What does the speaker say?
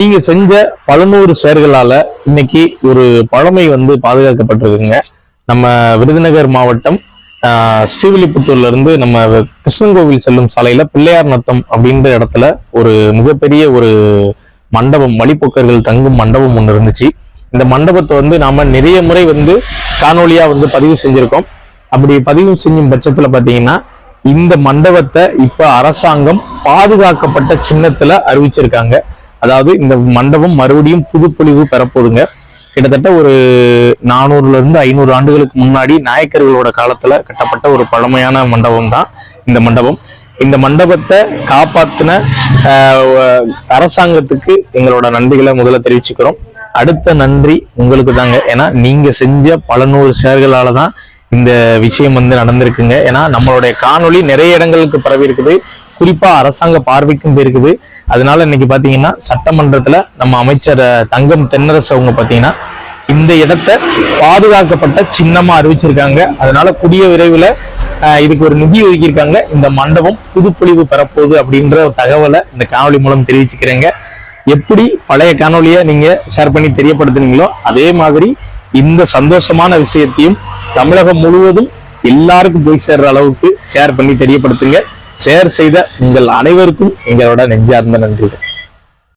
நீங்க செஞ்ச பதினோரு செயல்களால இன்னைக்கு ஒரு பழமை வந்து பாதுகாக்கப்பட்டிருக்குங்க. நம்ம விருதுநகர் மாவட்டம் ஆஹ், ஸ்ரீவில்லிபுத்தூர்ல இருந்து நம்ம கிருஷ்ணன் கோவில் செல்லும் சாலையில பிள்ளையார் நத்தம் அப்படின்ற இடத்துல ஒரு மிகப்பெரிய ஒரு மண்டபம் வழிபோக்கர்கள் தங்கும் மண்டபம் ஒன்று இருந்துச்சு. இந்த மண்டபத்தை வந்து நாம நிறைய முறை வந்து காணொலியா வந்து பதிவு செஞ்சிருக்கோம். அப்படி பதிவு செஞ்சும் பட்சத்துல பாத்தீங்கன்னா இந்த மண்டபத்தை இப்ப அரசாங்கம் பாதுகாக்கப்பட்ட சின்னத்துல அறிவிச்சிருக்காங்க. அதாவது இந்த மண்டபம் மறுபடியும் புதுப்பொழிவு பெறப்போதுங்க. கிட்டத்தட்ட ஒரு நானூறுல இருந்து ஐநூறு ஆண்டுகளுக்கு முன்னாடி நாயக்கர்களோட காலத்துல கட்டப்பட்ட ஒரு பழமையான மண்டபம் தான் இந்த மண்டபம். இந்த மண்டபத்தை காப்பாத்தின அரசாங்கத்துக்கு எங்களோட நன்றிகளை முதல்ல தெரிவிச்சுக்கிறோம். அடுத்த நன்றி உங்களுக்கு தாங்க. ஏன்னா நீங்க செஞ்ச பல நூறு செயல்களால தான் இந்த விஷயம் வந்து நடந்திருக்குங்க. ஏன்னா நம்மளுடைய காணொளி நிறைய இடங்களுக்கு பரவி இருக்குது. குறிப்பா அரசாங்க பார்வைக்கும் போயிருக்குது. அதனால இன்னைக்கு பாத்தீங்கன்னா சட்டமன்றத்துல நம்ம அமைச்சர் தங்கம் தென்னரசு அவங்க பாத்தீங்கன்னா இந்த இடத்தை பாதுகாக்கப்பட்ட சின்னமா அறிவிச்சிருக்காங்க. அதனால கூடிய விரைவில் இதுக்கு ஒரு நிதி ஒதுக்கியிருக்காங்க. இந்த மண்டபம் புதுப்பொழிவு பெறப்போகுது அப்படின்ற ஒரு தகவலை இந்த காணொலி மூலம் தெரிவிச்சுக்கிறேங்க. எப்படி பழைய காணொலியை நீங்க ஷேர் பண்ணி தெரியப்படுத்துனீங்களோ அதே மாதிரி இந்த சந்தோஷமான விஷயத்தையும் தமிழகம் முழுவதும் எல்லாருக்கும் போய் சேர்ற அளவுக்கு ஷேர் பண்ணி தெரியப்படுத்துங்க. ஷேர் செய்த உங்கள் அனைவருக்கும் எங்களோட நெஞ்சார்ந்த நன்றிகள்.